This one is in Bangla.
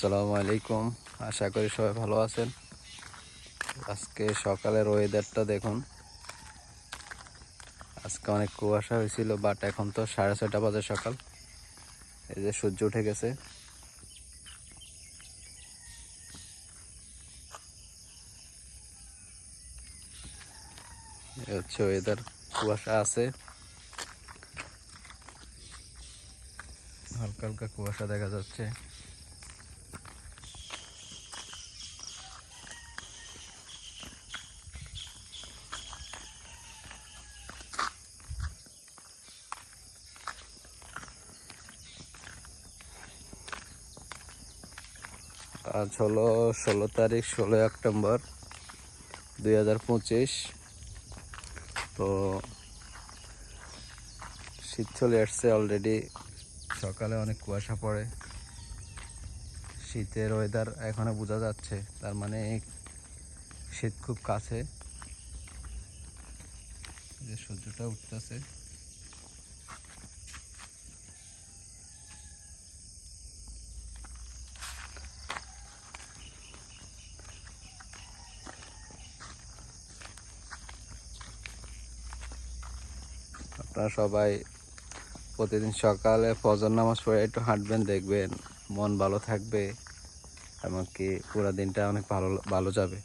আসসালামু আলাইকুম। আশা করি সবাই ভালো আছেন। আজকে সকালের ওয়েদারটা দেখুন। আজকে অনেক কুয়াশা হয়েছিল বাট এখন তো সাড়ে ছয়টা বাজে সকাল। এই যে সূর্য উঠে গেছে। হচ্ছে ওয়েদার কুয়াশা আছে। হালকা হালকা কুয়াশা দেখা যাচ্ছে। আজ হলো ষোলো তারিখ ষোলোই অক্টোবর দুই হাজার পঁচিশ। তো শীত চলে আসছে অলরেডি সকালে অনেক কুয়াশা পড়ে। শীতের ওয়েদার এখনও বোঝা যাচ্ছে। তার মানে শীত খুব কাছে। যে সূর্যটা উঠতেছে। আপনারা সবাই প্রতিদিন সকালে ফজর নামাজ পড়ে একটু হাঁটবেন, দেখবেন মন ভালো থাকবে, এমনকি পুরো দিনটা অনেক ভালো ভালো যাবে।